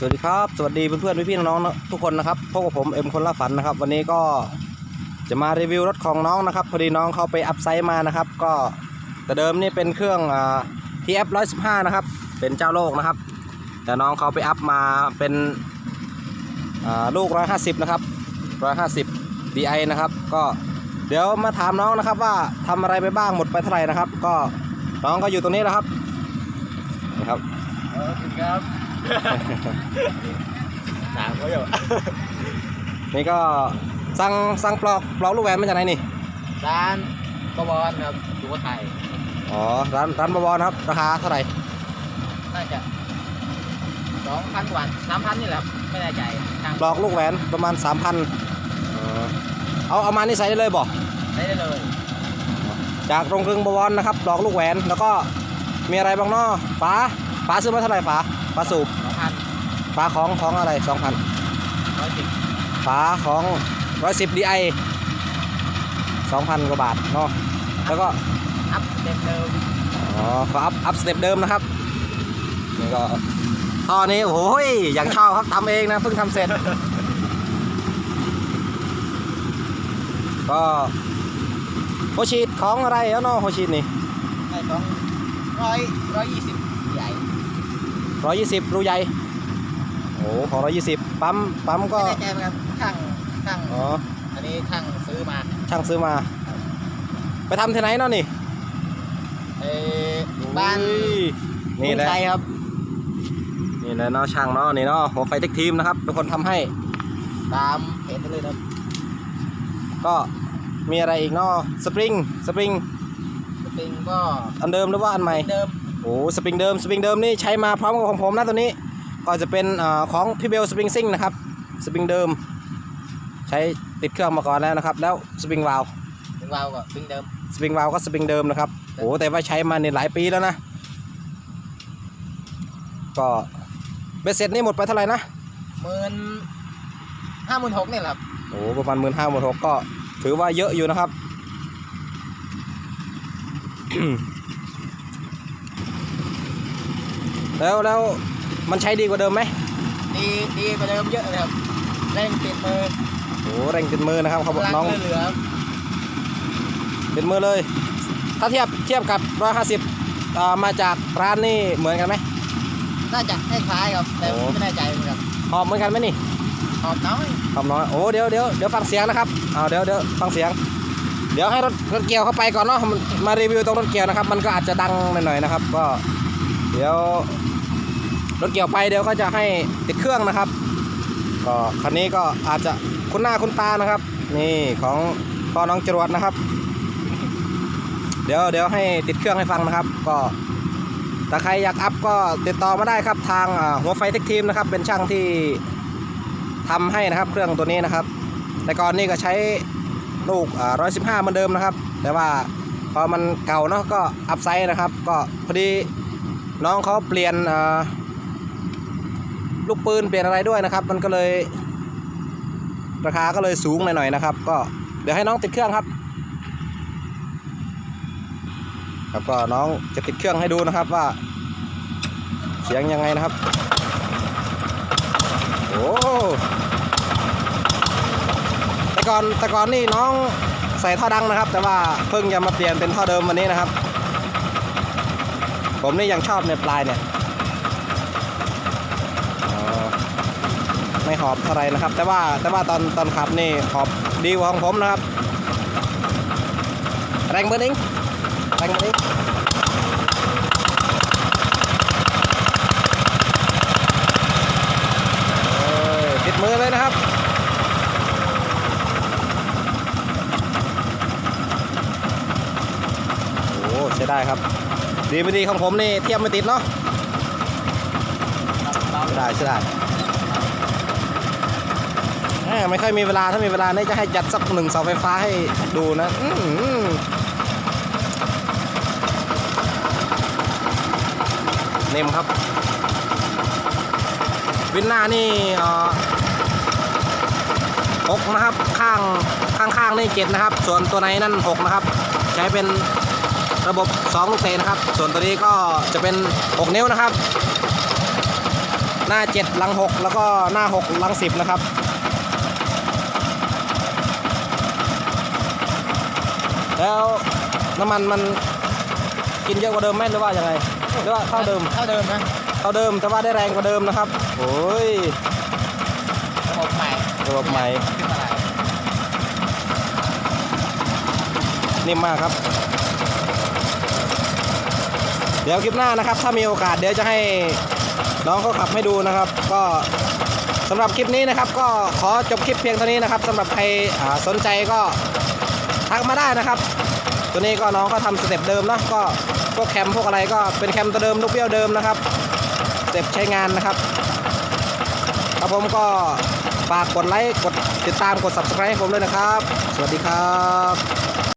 สวัสดีครับ สวัสดีเพื่อนๆพี่ๆน้องๆทุกคนนะครับพบกับผมเอ็มคนละฝันนะครับ วันนี้ก็จะมารีวิวรถของน้องนะครับ พอดีน้องเขาไปอัพไซด์มานะครับ ก็แต่เดิมนี่เป็นเครื่องทีเอฟร้อยสิบห้านะครับ เป็นเจ้าโลกนะครับ แต่น้องเขาไปอัพมาเป็นลูกร้อยห้าสิบนะครับร้อยห้าสิบดีไอนะครับ ก็เดี๋ยวมาถามน้องนะครับว่าทำอะไรไปบ้างหมดไปเท่าไหร่นะครับ ก็น้องก็อยู่ตรงนี้แล้วครับนะครับเออถึงครับ ถามเขาอยู่นี่ก็สั่งสั่งปลอกปลอกลูกแหวนมาจากไหนนี่ร้านกบอนครับสุโขทัยอ๋อร้านร้านบวรนะครับ ราคาเท่าไหร่น่าจะสองพันกว่าสามพันนี่แหละครับไม่แน่ใจทางปลอกลูกแหวนประมาณ3,000เอาเอามานี่ใส่ได้เลยบอกได้ได้เลย จากโรงกลึงบวรนะครับปลอกลูกแหวนแล้วก็มีอะไรบ้างเนาะฝาฝาซื้อมาเท่าไหร่ฝา ฝาสูบสองพันฝาของของอะไร2,000ร้อยสิบฝาของ110 DI 2,000กว่าบาทเนาะแล้วก็อัพเต็มเดิมอ๋อขออัพอัพสเต็ปเดิมนะครับนี่ก็ท่อนี้โอ้ยอย่างชอบครับทำเองนะเพิ่งทำเสร็จ ก็โฮชีดของอะไรแล้วเนาะโฮชีดนี่ได้สองร้อยร้อยยี่สิบใหญ่ ร้อยยี่สิบรูใหญ่โอ้ของร้อยยี่สิบปั๊มปั๊มก็ไม่แน่ใจเหมือนกันช่างช่างอ๋ออันนี้ช่างซื้อมาช่างซื้อมา ไปทำที่ไหนเนาะนี่เออบ้านอุ้ยนี่แหละกรุงไทยครับนี่แหละเนาะช่างเนาะนี่เนาะหัวไฟเทคทีมนะครับเป็นคนทำให้ ตามเพจได้เลยครับก็มีอะไรอีกเนาะสปริงสปริงสปริงก็อันเดิมหรือว่าอันใหม่ เดิมโอ้สปริงเดิมสปริงเดิมนี่ใช้มาพร้อมกับของผมนะตัวนี้ก็จะเป็นอาของพี่เบลสปริงซิงนะครับสปริงเดิม ใช้ติดเครื่องมาก่อนแล้วนะครับ แล้วสปริงวาลถึงวาวก็สปริงเดิมสปริงวาลก็สปริงเดิมนะครับโอ้แต่ว่าใช้มาในหลายปีแล้วนะ ก็เบสเซ็ตนี่หมดไปเท่าไหร่นะหมื่นห้าหมื่นหกนี่แหละครับโอ้ประมาณหมื่นห้าหมื่นหกก็ถือว่าเยอะอยู่นะครับ แล้วแล้วมันใช้ดีกว่าเดิมไหมดีดีกว่าเดิมเยอะเลยครับเร่งติดมือโอ้เร่งติดมือนะครับเขาบอกพลัน้องเหลือครับติดมือเลย ถ้าเทียบเทียบกับ150อ่ามาจากร้านนี่เหมือนกันไหมน่าจะคล้ายๆครับแต่โอ้ไม่แน่ใจเหมือนกันหอบเหมือนกันไหมนี่หอมน้อยหอบน้อยโอ้เดี๋ยวเดี๋ยวเดี๋ยวฟังเสียงนะครับเอาเดี๋ยวเดี๋ยวฟังเสียง เดี๋ยวให้รถรถเกี่ยวเข้าไปก่อนเนาะมันมารีวิวตรงรถเกี่ยวนะครับ มันก็อาจจะดังหน่อยๆนะครับ ก็ เดี๋ยวรถเกี่ยวไปเดี๋ยวก็จะให้ติดเครื่องนะครับ ก็คันนี้ก็อาจจะคุ้นหน้าคุ้นตานะครับ นี่ของพ่อน้องจรวดนะครับ เดี๋ยวเดี๋ยวให้ติดเครื่องให้ฟังนะครับ ก็ถ้าใครอยากอัพก็ติดต่อมาได้ครับทางหัวไฟเทคทีมนะครับ เป็นช่างที่ทำให้นะครับเครื่องตัวนี้นะครับ แต่ก่อนนี่ก็ใช้ลูกร้อยสิบห้าเหมือนเดิมนะครับ แต่ว่าพอมันเก่าเนาะก็อัพไซส์นะครับ ก็พอดี น้องเขาเปลี่ยนลูกปืนเปลี่ยนอะไรด้วยนะครับ มันก็เลย ราคาก็เลยสูงหน่อยๆนะครับ ก็เดี๋ยวให้น้องติดเครื่องครับครับก็น้องจะติดเครื่องให้ดูนะครับว่า เสียงยังไงนะครับ โอ้แต่ก่อนแต่ก่อนนี่น้องใส่ท่อดังนะครับ แต่ว่าเพิ่งจะมาเปลี่ยนเป็นท่อเดิมวันนี้นะครับ ผมนี่ยังชอบในปลายเนี่ยอ๋อไม่หอบเท่าไรนะครับ แต่ว่าแต่ว่าตอนตอนขับนี่หอบดีกว่าของผมนะครับ แรงเบิร์นเองแรงเบิร์นเองเอ้ยติดมือเลยนะครับโอ้ใช้ได้ครับ ดีไม่ดีของผมนี่เทียบไม่ติดเนาะใช้ได้ใช้ได้ไม่ค่อยมีเวลาถ้ามีเวลานี่จะให้จัดสักหนึ่งเสาไฟฟ้าให้ดูนะอืเนมครับ วินหน้านี่หกนะครับ ข้างข้างข้างๆนี่เจ็ดนะครับ ส่วนตัวในนั่นหกนะครับ ใช้เป็น ระบบ 2 ลูกเตะนะครับ ส่วนตัวนี้ก็จะเป็น 6 นิ้วนะครับ หน้า 7 หลัง 6 แล้วก็หน้า 6 หลัง 10 นะครับแล้วน้ำมันมันกินเยอะกว่าเดิมไหมหรือว่ายังไงหรือว่าเท่าเดิมเท่าเดิมนะเท่าเดิมแต่ว่าได้แรงกว่าเดิมนะครับโอ้ยระบบใหม่ระบบใหม่ขึ้นมาอะไรนิ่มมากครับเดี๋ยวคลิปหน้านะครับ ถ้ามีโอกาสเดี๋ยวจะให้น้องเขาขับให้ดูนะครับ ก็สำหรับคลิปนี้นะครับ ก็ขอจบคลิปเพียงเท่านี้นะครับสำหรับใครสนใจก็ทักมาได้นะครับ ตัวนี้ก็น้องก็ทำสเต็ปเดิมเนอะก็พวกแคมพวกอะไรก็เป็นแคมตัวเดิมลูกเบี้ยวเดิมนะครับสเต็ปใช้งานนะครับครับผมก็ฝากกดไลค์กดติดตามกด subscribe ให้ผมด้วยนะครับ สวัสดีครับ